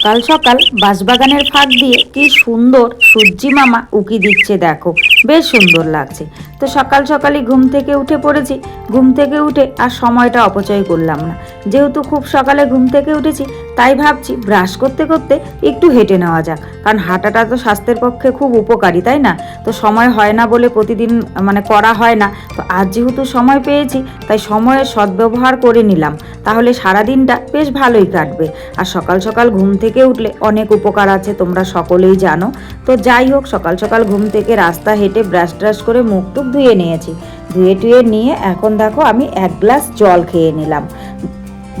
সকাল সকাল বাঁশবাগানের ফাঁক দিয়ে কি সুন্দর সূর্যি মামা উকি দিচ্ছে দেখো, বেশ সুন্দর লাগছে। তো সকাল সকালই ঘুম থেকে উঠে পড়েছি ঘুম থেকে উঠে আর সময়টা অপচয় করলাম না। যেহেতু খুব সকালে ঘুম থেকে উঠেছি, তাই ভাবছি ব্রাশ করতে করতে একটু হেঁটে নেওয়া যাক। কারণ হাঁটাটা তো স্বাস্থ্যের পক্ষে খুব উপকারী, তাই না? তো সময় হয় না বলে প্রতিদিন মানে করা হয় না। তো আজ যেহেতু সময় পেয়েছি, তাই সময়ের সদ্ব্যবহার করে নিলাম। তাহলে সারা দিনটা বেশ ভালোই কাটবে। আর সকাল সকাল ঘুম থেকে উঠলে অনেক উপকার আছে, তোমরা সকলেই জানো। তো যাই হোক, সকাল সকাল ঘুম থেকে রাস্তা হেঁটে ব্রাশ ট্রাশ করে মুখ টুক ধুয়ে নিয়েছি। ধুয়ে টুয়ে নিয়ে এখন দেখো আমি এক গ্লাস জল খেয়ে নিলাম।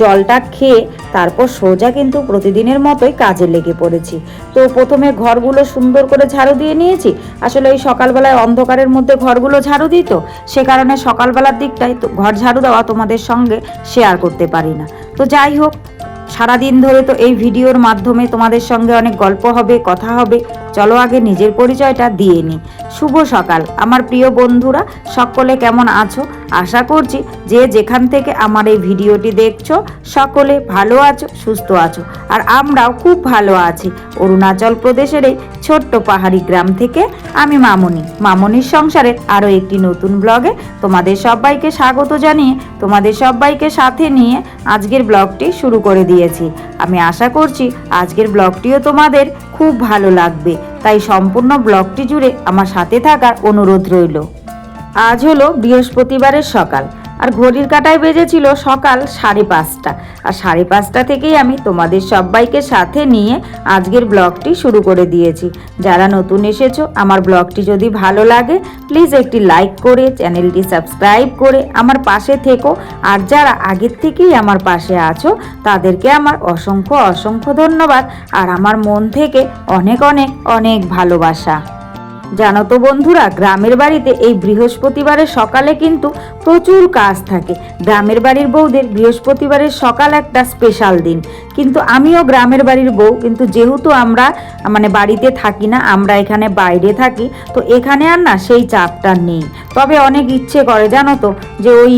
জলটা খেয়ে তারপর সোজা কিন্তু প্রতিদিনের মতোই কাজে লেগে পড়েছি। তো প্রথমে ঘরগুলো সুন্দর করে ঝাড়ু দিয়ে নিয়েছি। আসলে ওই সকালবেলায় অন্ধকারের মধ্যে ঘরগুলো ঝাড়ু দিত সে কারণে সকালবেলার দিকটাই তো ঘর ঝাড়ু দেওয়া তোমাদের সঙ্গে শেয়ার করতে পারি না। তো যাই হোক, সারাদিন ধরে তো এই ভিডিওর মাধ্যমে তোমাদের সঙ্গে অনেক গল্প হবে, কথা হবে। চলো আগে নিজের পরিচয়টা দিয়ে নিই। শুভ সকাল। আমার প্রিয় বন্ধুরা, সকলে কেমন আছো? আশা করছি যে যেখান থেকে আমার এই ভিডিওটি দেখছ, সকলে ভালো আছো, সুস্থ আছো। আর আমরাও খুব ভালো আছি। অরুণাচল প্রদেশের এই ছোট্ট পাহাড়ি গ্রাম থেকে আমি মামনি। মামনির সংসারের আরও একটি নতুন ব্লগে তোমাদের সবাইকে স্বাগত জানিয়ে, তোমাদের সবাইকে সাথে নিয়ে আজকের ব্লগটি শুরু করে দিয়েছি। আমি আশা করছি আজকের ব্লগটিও তোমাদের খুব ভালো লাগবে। তাই সম্পূর্ণ ব্লগটি জুড়ে আমার সাথে থাকার অনুরোধ রইল। আজ হলো বৃহস্পতিবারের সকাল। আর ঘড়ির কাটায় বেজেছিল সকাল সাড়ে পাঁচটা। আর সাড়ে পাঁচটা থেকেই আমি তোমাদের সবাইকে সাথে নিয়ে আজকের ব্লগটি শুরু করে দিয়েছি। যারা নতুন এসেছ, আমার ব্লগটি যদি ভালো লাগে প্লিজ একটি লাইক করে, চ্যানেলটি সাবস্ক্রাইব করে আমার পাশে থেকো। আর যারা আগের থেকেই আমার পাশে আছো, তাদেরকে আমার অসংখ্য অসংখ্য ধন্যবাদ। আর আমার মন থেকে অনেক অনেক অনেক ভালোবাসা। জানো তো বন্ধুরা, গ্রামের বাড়িতে এই বৃহস্পতিবারের সকালে কিন্তু প্রচুর কাজ থাকে। গ্রামের বাড়ির বউদের বৃহস্পতিবারের সকাল একটা স্পেশাল দিন। কিন্তু আমিও গ্রামের বাড়ির বউ, কিন্তু যেহেতু আমরা মানে বাড়িতে থাকি না, আমরা এখানে বাইরে থাকি, তো এখানে আর না সেই চাপটা নেই। তবে অনেক ইচ্ছে করে, জানো তো, যে ওই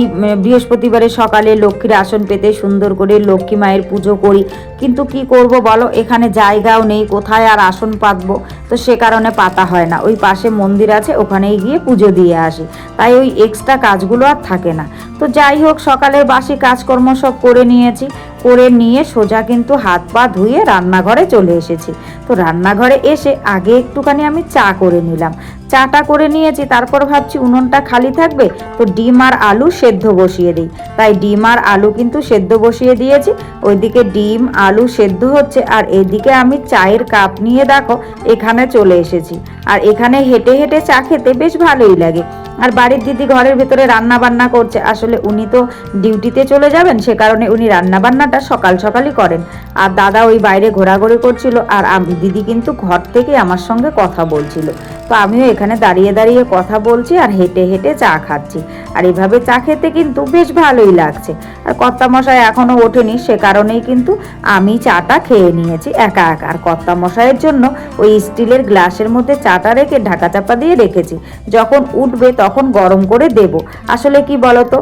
বৃহস্পতিবারের সকালে লক্ষ্মীর আসন পেতে সুন্দর করে লক্ষ্মী মায়ের পুজো করি। কিন্তু কি করব বলো, এখানে জায়গাও নেই, কোথায় আর আসন পাতবো? তো সে কারণে পাতা হয় না। ওই পাশে মন্দির আছে, ওখানেই গিয়ে পুজো দিয়ে আসি। তাই ওই এক্সট্রা কাজগুলো আর থাকে না। তো যাই হোক সকালের বাসি কাজকর্ম সব করে নিয়েছি। করে নিয়ে সোজা কিন্তু হাত পা ধুয়ে রান্নাঘরে চলে এসেছি। তো রান্নাঘরে এসে আগে একটুখানি আমি চা করে নিলাম। চাটা করে নিয়েছি, তারপর ভাবছি উনুনটা খালি থাকবে, তো ডিম আর আলু সেদ্ধ বসিয়ে দিই। তাই ডিম আর আলু কিন্তু সেদ্ধ বসিয়ে দিয়েছি, ওইদিকে ডিম, আলু সেদ্ধ হচ্ছে, আর এদিকে আমি চায়ের কাপ নিয়ে দেখো, এখানে চলে এসেছি। আর এখানে হেঁটে হেঁটে চা খেতে বেশ ভালোই লাগে। আর বাড়ির দিদি ঘরের ভেতরে রান্না বান্না করছে, আসলে উনি তো ডিউটিতে চলে যাবেন, সে কারণে উনি রান্না বান্নাটা সকাল সকালই করেন। আর দাদা ওই বাইরে ঘোরাঘুরি করছিল, আর দিদি কিন্তু ঘর থেকে আমার সঙ্গে কথা বলছিল। তো আমিও এখানে দাঁড়িয়ে দাঁড়িয়ে কথা বলছি আর হেঁটে হেঁটে চা খাচ্ছি। আর এভাবে চা খেতে কিন্তু বেশ ভালোই লাগছে। আর কর্তামশাই এখনও ওঠেনি, সে কারণেই কিন্তু আমি চাটা খেয়ে নিয়েছি একা একা। আর কর্তামশাইয়ের জন্য ওই স্টিলের গ্লাসের মধ্যে চাটা রেখে ঢাকা চাপা দিয়ে রেখেছি। যখন উঠবে তখন গরম করে দেব। আসলে কি বলতো?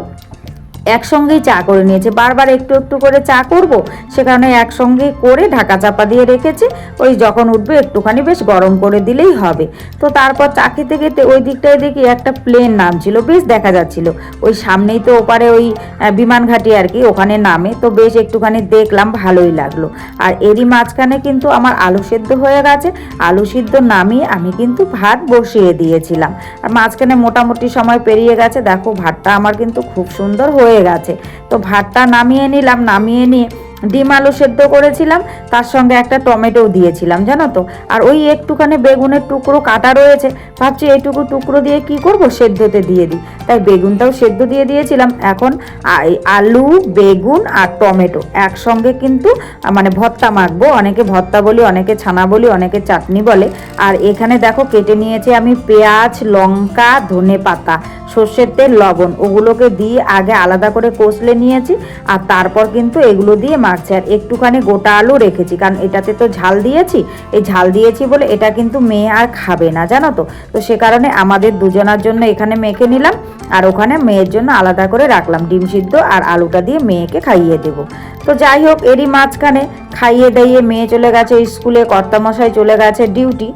একসঙ্গেই চা করে নিয়েছে। বারবার একটু একটু করে চা করব সে কারণে একসঙ্গে করে ঢাকা চাপা দিয়ে রেখেছি। ওই যখন উঠবে একটুখানি বেশ গরম করে দিলেই হবে। তো তারপর চা খেতে খেতে ওই দিকটায় দেখি একটা প্লেন নামছিল বেশ দেখা যাচ্ছিল। ওই সামনেই তো ওপারে ওই আহ, বিমান ঘাটি আর কি ওখানে নামে। তো বেশ একটুখানি দেখলাম ভালোই লাগল। আর এরই মাঝখানে কিন্তু আমার আলু সেদ্ধ হয়ে গেছে। আলু সিদ্ধ নামিয়ে আমি কিন্তু ভাত বসিয়ে দিয়েছিলাম। আর মাঝখানে মোটামুটি সময় পেরিয়ে গেছে। দেখো ভাতটা আমার কিন্তু খুব সুন্দর হয়ে গেছে। তো ভাতটা নামিয়ে নিলাম, নামিয়ে নিয়ে ডিম আলু সেদ্ধ করেছিলাম, তার সঙ্গে একটা টমেটো দিয়েছিলাম, জানো তো? আর ওই একটুখানি বেগুনের টুকরো কাটা রয়েছে, ভাবছি এইটুকু টুকরো দিয়ে কি করব? সেদ্ধতে দিয়ে দিই। তাই বেগুনটাও সেদ্ধ দিয়ে দিয়েছিলাম। এখন আলু, বেগুন আর টমেটো একসঙ্গে কিন্তু মানে ভর্তা মাখবো। অনেকে ভর্তা বলি, অনেকে ছানা বলি, অনেকে চাটনি বলে। আর এখানে দেখো, কেটে নিয়েছে আমি পেঁয়াজ, লঙ্কা ধনে পাতা সর্ষের তেল, লবণ, ওগুলোকে দিয়ে আগে আলাদা করে কষলে নিয়েছি আর তারপর কিন্তু এগুলো দিয়ে মাখছি। আর একটুখানি গোটা আলু রেখেছি, কারণ এটাতে তো ঝাল দিয়েছি। এই ঝাল দিয়েছি বলে এটা কিন্তু মেয়ে আর খাবে না, জানো তো? তো সে কারণে আমাদের দুজনার জন্য এখানে মেখে নিলাম আর ওখানে মেয়ের জন্য আলাদা করে রাখলাম। ডিম সিদ্ধ আর আলুটা দিয়ে মেয়েকে খাইয়ে দেবো। তো যাই হোক, এরই মাঝখানে খাইয়ে দাইয়ে মেয়ে চলে গেছে স্কুলে, কর্তামশাই চলে গেছে ডিউটি,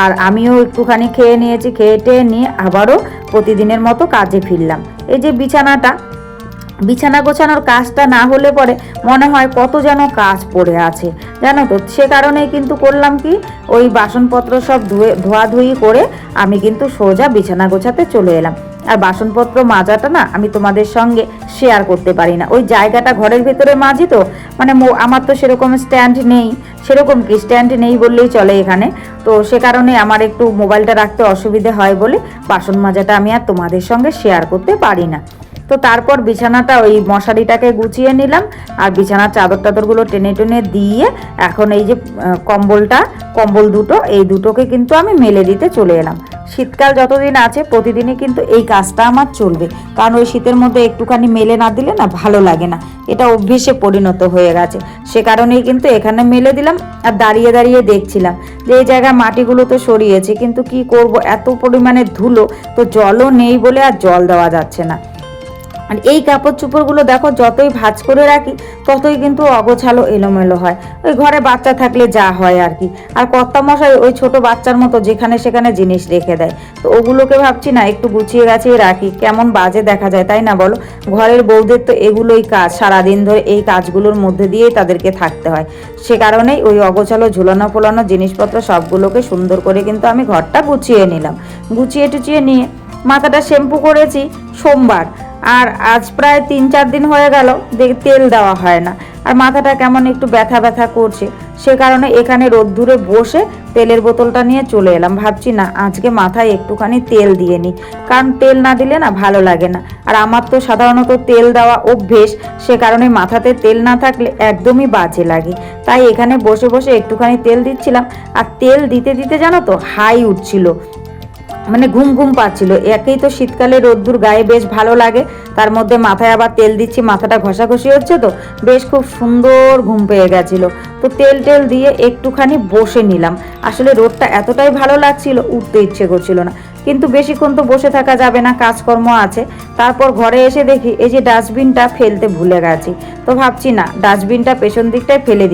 আর আমিও একটুখানি খেয়ে নিয়েছি, খেয়ে টেয়ে নিয়ে আবারও প্রতিদিনের মতো কাজে ফিরলাম। এই যে বিছানাটা, বিছানা গোছানোর কাজটা না হলে পরে মনে হয় কত যেন কাজ পড়ে আছে। জানো তো, সে কারণেই কিন্তু করলাম কি, ওই বাসনপত্র সব ধুয়ে, ধোয়াধুয়ি করে আমি কিন্তু সোজা বিছানা গোছাতে চলে এলাম। আর বাসনপত্র মাজাটা না আমি তোমাদের সঙ্গে শেয়ার করতে পারি না। ওই জায়গাটা ঘরের ভেতরে মাজি তো? মানে আমার তো সেরকম স্ট্যান্ড নেই। সেরকম কি স্ট্যান্ড নেই বললেই চলে এখানে। তো সে কারণে আমার একটু মোবাইলটা রাখতে অসুবিধে হয় বলে বাসন মাজাটা আমি আর তোমাদের সঙ্গে শেয়ার করতে পারি না। তো তারপর বিছানাটা ওই মশারিটাকে গুছিয়ে নিলাম আর বিছানার চাদর টাদরগুলো টেনে টেনে দিয়ে এখন এই যে কম্বলটা, কম্বল দুটো, এই দুটোকে কিন্তু আমি মেলে দিতে চলে এলাম। শীতকাল যতদিন আছে, প্রতিদিনই কিন্তু এই কাজটা আমার চলবে। কারণ ওই শীতের মধ্যে একটুখানি মেলে না দিলে না ভালো লাগে না। এটা অভ্যেসে পরিণত হয়ে গেছে। সে কারণেই কিন্তু এখানে মেলে দিলাম আর দাঁড়িয়ে দাঁড়িয়ে দেখছিলাম যে এই জায়গায় মাটিগুলো তো সরিয়েছে, কিন্তু কি করব? এত পরিমাণে ধুলো, তো জলও নেই বলে আর জল দেওয়া যাচ্ছে না। আর এই কাপড় চোপড়গুলো দেখো, যতই ভাঁজ করে রাখি, ততই কিন্তু অগোছালো, এলোমেলো হয়। ওই ঘরে বাচ্চা থাকলে যা হয় আর কি। আর কর্তা মশাই ওই ছোট বাচ্চার মতো যেখানে সেখানে জিনিস রেখে দেয়। তো ওগুলোকে ভাবছি না, একটু গুছিয়ে গাছিয়ে রাখি। কেমন বাজে দেখা যায়, তাই না বলো? ঘরের বউদের তো এগুলোই কাজ। সারাদিন ধরে এই কাজগুলোর মধ্যে দিয়েই তাদেরকে থাকতে হয়। সে কারণেই ওই অগোছালো, ঝুলানো ফোলানো জিনিসপত্র সবগুলোকে সুন্দর করে কিন্তু আমি ঘরটা গুছিয়ে নিলাম। গুছিয়ে টুচিয়ে নিয়ে মাথাটা শ্যাম্পু করেছি সোমবার। আর আজ প্রায় তিন চার দিন হয়ে গেল দেখ তেল দেওয়া হয় না। আর মাথাটা কেমন একটু ব্যথা ব্যথা করছে। সে কারণে এখানে রোদ্দুরে বসে তেলের বোতলটা নিয়ে চলে এলাম। ভাবছি, না, আজকে মাথায় একটুখানি তেল দিয়ে নিই। কারণ তেল না দিলে না ভালো লাগে না। আর আমার তো সাধারণত তেল দেওয়া অভ্যেস, সে কারণে মাথাতে তেল না থাকলে একদমই বাজে লাগে। তাই এখানে বসে বসে একটুখানি তেল দিচ্ছিলাম। আর তেল দিতে দিতে জানো তো হাই উঠছিল। মানে ঘুম ঘুম পাচ্ছিল। একেই তো শীতকালে রোদ্দুর গায়ে বেশ ভালো লাগে। তার মধ্যে মাথায় আবার তেল দিচ্ছি, মাথাটা ঘষাঘষি হচ্ছে তো। বেশ খুব সুন্দর ঘুম পেয়ে গেছিল। তো তেল টেল দিয়ে একটুখানি বসে নিলাম। আসলে রোদটা এতটাই ভালো লাগছিল, উঠতে ইচ্ছে করছিল না। কিন্তু বেশিক্ষণ তো বসে থাকা যাবে না, কাজকর্ম আছে। তারপর ঘরে এসে দেখি, এই যে ডাস্টবিনটা ফেলতে ভুলে গেছি। তো ভাবছি না, ডাস্টবিনটা পেছন দিকটায় ফেলে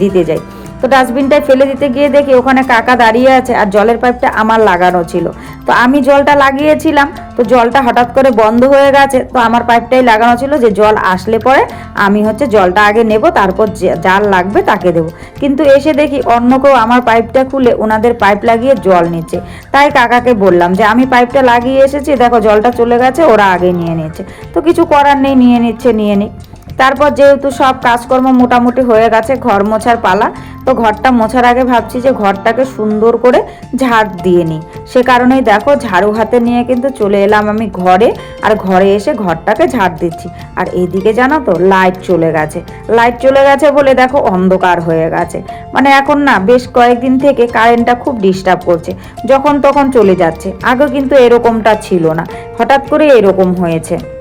দিতে যাই। তো ডাস্টবিনটায় ফেলে দিতে গিয়ে দেখি ওখানে কাকা দাঁড়িয়ে আছে আর জলের পাইপটা আমার লাগানো ছিল। তো আমি জলটা লাগিয়েছিলাম, তো জলটা হঠাৎ করে বন্ধ হয়ে গেছে, তো আমার পাইপটাই লাগানো ছিল যে জল আসলে পরে আমি হচ্ছে জলটা আগে নেব, তারপর যার লাগবে তাকে দেবো। কিন্তু এসে দেখি অন্য কেউ আমার পাইপটা খুলে ওনাদের পাইপ লাগিয়ে জল নিচ্ছে। তাই কাকাকে বললাম যে, আমি পাইপটা লাগিয়ে এসেছি, দেখো জলটা চলে গেছে, ওরা আগে নিয়ে নিচ্ছে। তো কিছু করার নেই, নিয়ে নিচ্ছে, নিয়ে নিক। তারপর যেহেতু সব কাজকর্ম মোটামুটি হয়ে গেছে, ঘর মোছার পালা, তো ঘরটা মোছার আগে ভাবছি যে ঘরটাকে সুন্দর করে ঝাড় দিয়ে নিই। সে কারণেই দেখো ঝাড়ু হাতে নিয়ে কিন্তু চলে এলাম আমি ঘরে, আর ঘরে এসে ঘরটাকে ঝাড় দিচ্ছি। আর এইদিকে জানো তো লাইট চলে গেছে। লাইট চলে গেছে বলে দেখো অন্ধকার হয়ে গেছে। মানে এখন না বেশ কয়েকদিন থেকে কারেন্টটা খুব ডিস্টার্ব করছে। যখন তখন চলে যাচ্ছে। আগে কিন্তু এরকমটা ছিল না। হঠাৎ করে এরকম হয়েছে।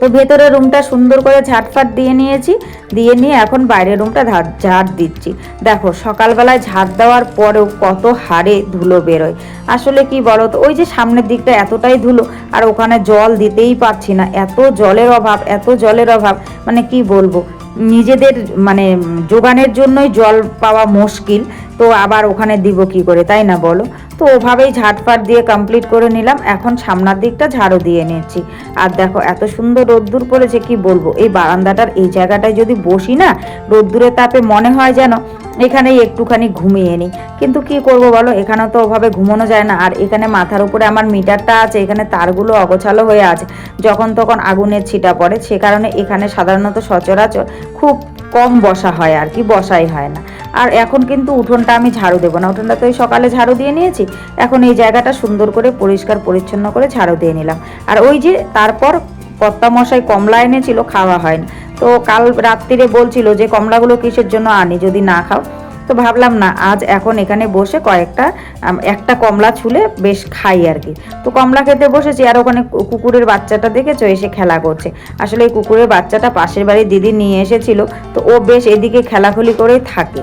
তো ভেতরের রুমটা সুন্দর করে ঝাড়ফাট দিয়ে নিয়েছি, দিয়ে নিয়ে এখন বাইরের রুমটা ঝাড় দিচ্ছি। দেখো, সকালবেলায় ঝাড় দেওয়ার পরেও কত হারে ধুলো বেরোয়। আসলে কি বলো তো ওই যে সামনের দিকটা এতটাই ধুলো, আর ওখানে জল দিতেই পারছি না। এত জলের অভাব, এত জলের অভাব মানে কি বলব, নিজেদের মানে যোগানের জন্যই জল পাওয়া মুশকিল। তো আবার ওখানে দিব কি করে, তাই না বলো? তো ওভাবেই ঝাড়ফাট দিয়ে কমপ্লিট করে নিলাম। এখন সামনের দিকটা ঝাড়ু দিয়ে নিচ্ছি। আর দেখো, এত সুন্দর রোদ্দুর পড়েছে, কি বলব? এই বারান্দাটার এই জায়গাটায় যদি বসি না, রোদ্দুরের তাপে মনে হয় যেন এখানেই একটুখানি ঘুমিয়ে নিই। কিন্তু কি করব বলো? এখানে তো ওভাবে ঘুমানো যায় না। আর এখানে মাথার উপরে আমার মিটারটা আছে, এখানে তারগুলো অগোছালো হয়ে আছে। যখন তখন আগুনের ছিটা পড়ে, সে কারণে এখানে সাধারণত সচরাচর খুব কম বসা হয় আর কি, বসাই হয় না। আর এখন কিন্তু উঠোনটা আমি ঝাড়ু দেবো না। উঠোনটা তো সকালে ঝাড়ু দিয়ে নিয়েছি। এখন এই জায়গাটা সুন্দর করে পরিষ্কার পরিচ্ছন্ন করে ঝাড়ু দিয়ে নিলাম। আর ওই যে তারপর কর্তা মশাই কমলা এনেছিল, খাওয়া হয় না তো কাল রাত্রিরে বলছিল যে, কমলাগুলো কিসের জন্য আনি, যদি না খাও? তো ভাবলাম, না, আজ এখন এখানে বসে কয়েকটা একটা কমলা ছুলে বেশ খাই আর কি। তো কমলা খেতে বসেছি, আর ওখানে কুকুরের বাচ্চাটা দেখেছ? এসে খেলা করছে। আসলে এই কুকুরের বাচ্চাটা পাশের বাড়ির দিদি নিয়ে এসেছিল, তো ও বেশ এদিকে খেলাখুলি করেই থাকে।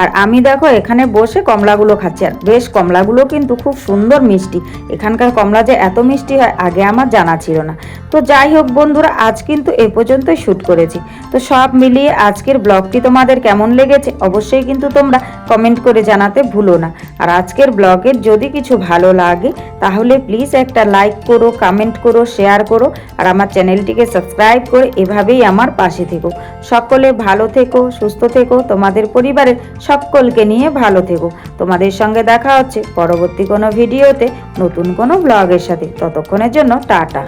আর আমি দেখো এখানে বসে কমলাগুলো খাচ্ছি। আর বেশ, কমলাগুলো কিন্তু খুব সুন্দর মিষ্টি। এখানকার কমলা যে এত মিষ্টি হয়, আগে আমার জানা ছিল না। তো যাই হোক বন্ধুরা, আজ কিন্তু এ পর্যন্তই শ্যুট করেছি। তো সব মিলিয়ে আজকের ব্লগটি তোমাদের কেমন লেগেছে, অবশ্যই কিন্তু তোমরা কমেন্ট করে জানাতে ভুলো না। আর আজকের ব্লগের যদি কিছু ভালো লাগে, তাহলে প্লিজ একটা লাইক করো কমেন্ট করো শেয়ার করো, আর আমার চ্যানেলটিকে সাবস্ক্রাইব করে এভাবেই আমার পাশে থেকো। সকলে ভালো থেকো, সুস্থ থেকো, তোমাদের পরিবারের সকলকে নিয়ে ভালো থেকো। তোমাদের সঙ্গে দেখা হচ্ছে পরবর্তী কোনো ভিডিওতে, নতুন কোনো ব্লগের সাথে। ততক্ষণের জন্য টাটা।